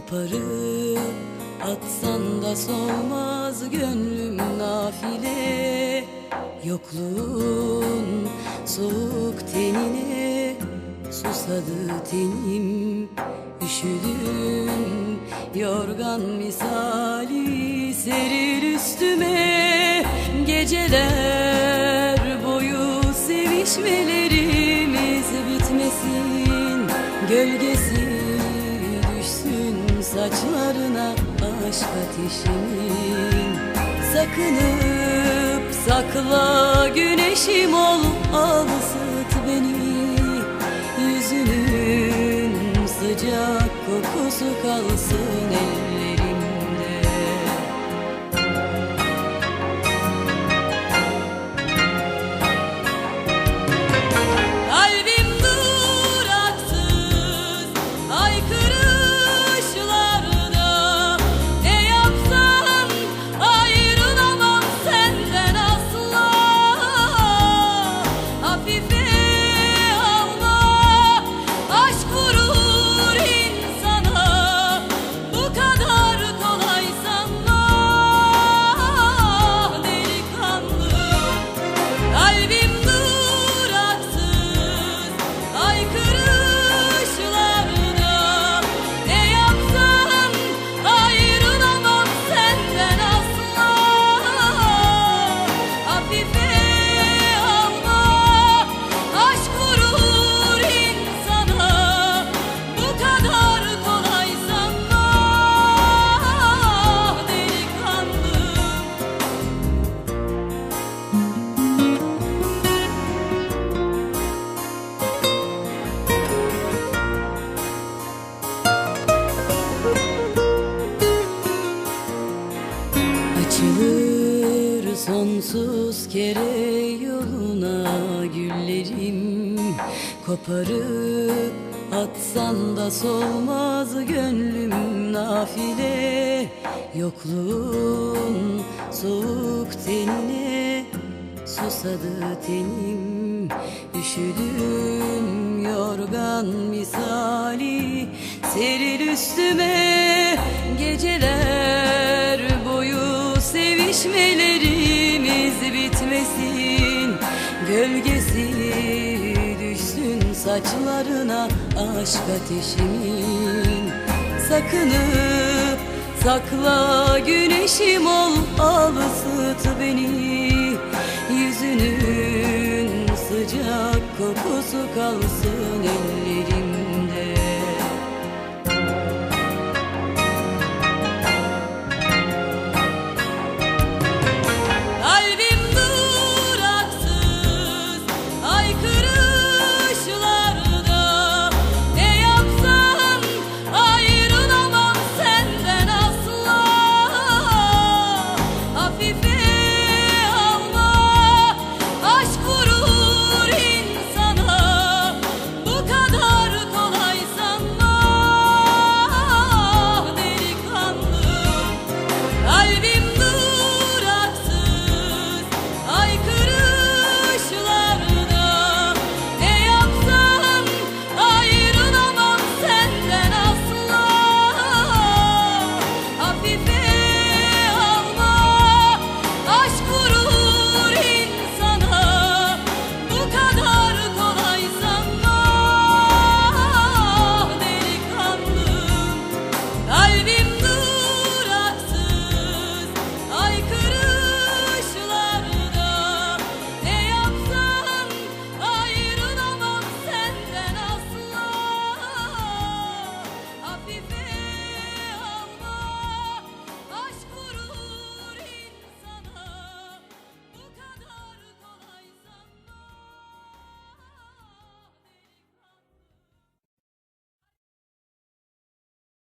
Koparıp atsan da solmaz gönlüm nafile. Yokluğun soğuk tenine susadı tenim Üşüdüm. Yorgan misali serir üstüme. Geceler boyu sevişmelerimiz bitmesin. Gölgesi aşk ateşimin Sakınıp sakla güneşim ol al ısıt beni. Yüzünün sıcak kokusu kalsın ellerimde Açılır sonsuz kere yoluna güllerim. Koparıp atsan da solmaz gönlüm nafile. Yokluğun soğuk tenine susadı tenim. Üşüdüm yorgan misali seril üstüme Geceler aşk ateşimin Sakınıp sakla güneşim ol al ısıt beni. Yüzünün sıcak kokusu kalsın